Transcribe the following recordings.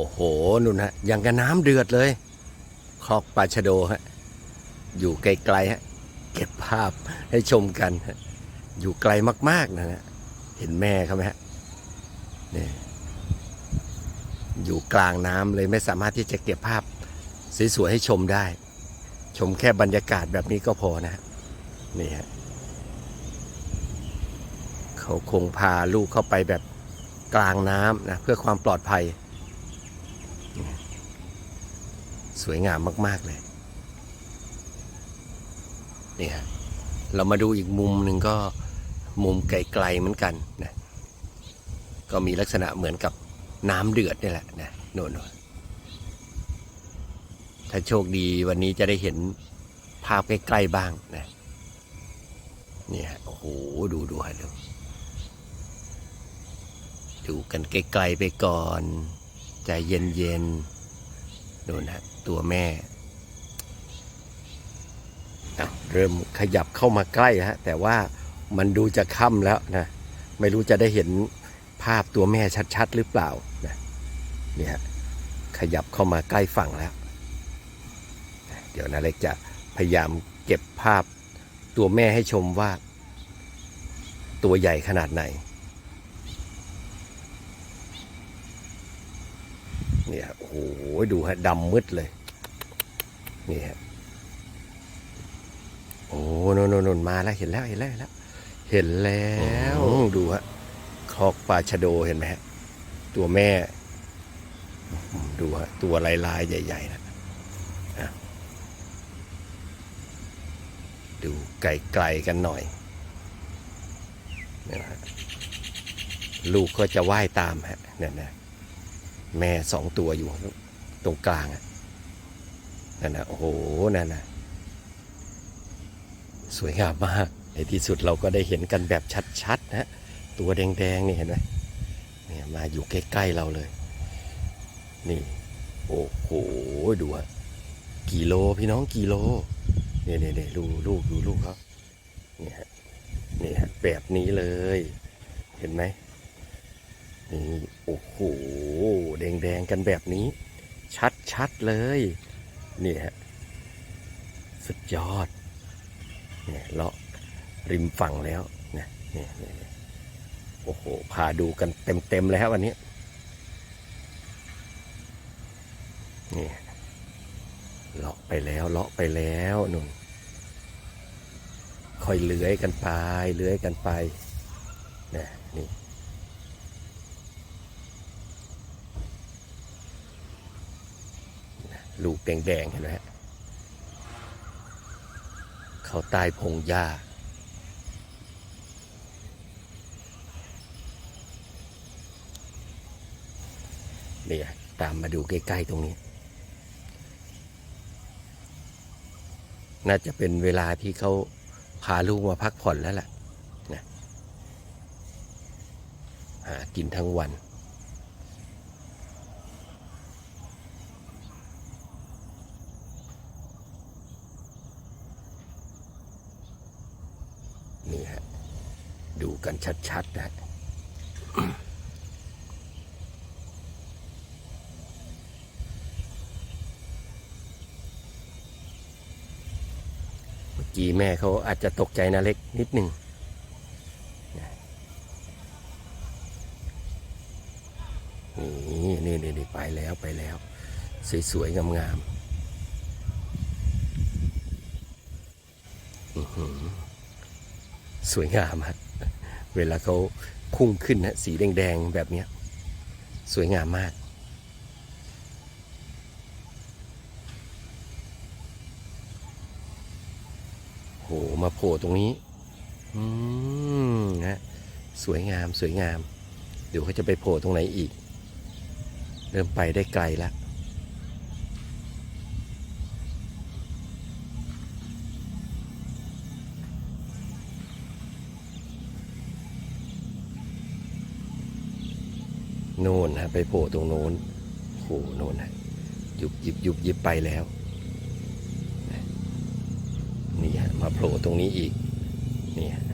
โอ้โหนุ่นฮะยังกับน้ำเดือดเลยคลอกปลาชะโดฮะอยู่ไกลๆฮะเก็บภาพให้ชมกันฮะอยู่ไกลมากๆนะฮะเห็นแม่เขาไหมฮะนี่อยู่กลางน้ำเลยไม่สามารถที่จะเก็บภาพสวยๆให้ชมได้ ชมแค่บรรยากาศแบบนี้ก็พอนะฮะนี่ฮะเขาคงพาลูกเข้าไปแบบกลางน้ำนะเพื่อความปลอดภัย สวยงามมาก ๆ เลยนี่ฮะเรามาดูอีกมุมหนึ่งก็มุมไกลๆเหมือนกันนะก็มีลักษณะเหมือนกับน้ำเดือดนี่แหละนะโน่นถ้าโชคดีวันนี้จะได้เห็นภาพใกล้ๆบ้างนะนี่ฮะโอ้โหดูดูฮะดูดูกันไกลๆไปก่อน ใจเย็นๆดูนะ ตัวแม่เริ่มขยับเข้ามาใกล้ฮะแต่ว่ามันดูจะค่ำแล้วนะ ไม่รู้จะได้เห็นภาพตัวแม่ชัดๆ หรือเปล่านะนี่ฮะขยับเข้ามาใกล้ฝั่งแล้ว เดี๋ยวนาเล็กจะพยายามเก็บภาพตัวแม่ให้ชมว่า ตัวใหญ่ขนาดไหน เนี่ยโอ้โหดูฮะดำมืดเลยนี่ฮะโอ้นนนนมาแล้วเห็นแล้วเห็นแล้วเห็นแล้วเห็นแล้วดูฮะคลอกปลาชะโดเห็นไหมฮะตัวแม่ ดูฮะตัวลายลายๆใหญ่ๆนะอะดูไกลๆกันหน่อยเนี่ยนะฮะลูกก็จะว่ายตามฮะเนี่ยนะ แม่สองตัวอยู่ตรงกลางนั่นนะโอ้โหนั่นนะสวยงามมากในที่สุดเราก็ได้เห็นกันแบบชัดๆนะตัวแดงๆนี่เห็นไหมเนี่ยมาอยู่ใกล้ๆเราเลย นี่ โอ้โหดูอะกี่โลพี่น้องกี่โลเนี่ยเนี่ยเนี่ยดูลูกดูลูกเขาเนี่ยฮะนี่ฮะแบบนี้เลย เห็นไหม นี่โอ้โหแดงๆกันแบบนี้ ชัดๆเลยนี่ฮะสุดยอดเนี่ยเลาะริมฝั่งแล้วนะนี่นี่โอ้โหพาดูกันเต็มๆเลยครับวันนี้นี่เลาะไปแล้วเลาะไปแล้วนุ่นค่อยเลื้อยกันไปเลื้อยกันไปนะนี่ ลูกแดงๆเห็นไหมฮะเขาใต้พงหญ้า เนี่ยตามมาดูใกล้ ๆ ตรงนี้ น่าจะเป็นเวลาที่เขาพาลูกมาพักผ่อนแล้วล่ะนะหากินทั้งวันฮะ ดู กันชัดๆนะฮะเมื่อกี้แม่เขาอาจจะตกใจนะเล็กนิดหนึ่งนี่นี่นี่ไปแล้วไปแล้ว สวยๆงามๆสวยงามฮะ เวลาเขาพุ่งขึ้นนะสีแดงๆแบบนี้สวยงามมาก โห มาโผล่ตรงนี้ อืมนะสวยงามสวยงาม เดี๋ยวเขาจะไปโผล่ตรงไหนอีก เริ่มไปได้ไกลแล้ว โน่นฮะไปโผล่ตรงโน้นโหโน่นฮะยุบยิบยุบยิบไปแล้วนี่ฮะมาโผล่ตรงนี้อีกนี่ฮะ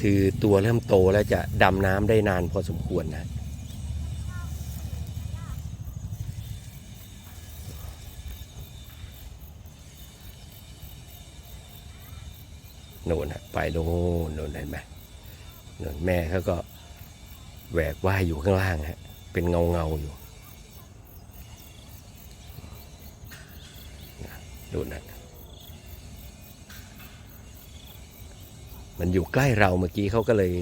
คือตัวเริ่มโตแล้วจะดำน้ำได้นานพอสมควรนะโน่นไปโน่นโน่นเห็นไหมโน่นแม่เขาก็ แหวกว่ายอยู่ข้างล่างฮะเป็นเงาเงาอยู่ดูนะมันอยู่ใกล้เราเมื่อกี้เขาก็เลย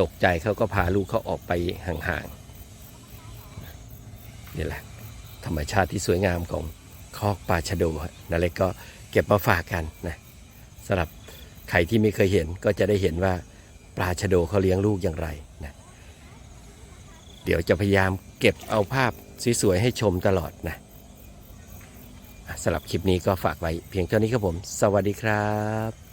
ตกใจเขาก็พาลูกเขาออกไปห่างๆนี่แหละ ธรรมชาติที่สวยงามของคอกปลาชะโดนั่นเลยก็เก็บมาฝากกันนะสำหรับใครที่ไม่เคยเห็นก็จะได้เห็นว่าปลาชะโดเขาเลี้ยงลูกอย่างไร ดี๋ยวจะพยายามเก็บเอาภาพสวยๆให้ชมตลอดนะอะสำหรับคลิปนี้ก็ฝากไว้เพียงเท่านี้ครับผม สวัสดีครับ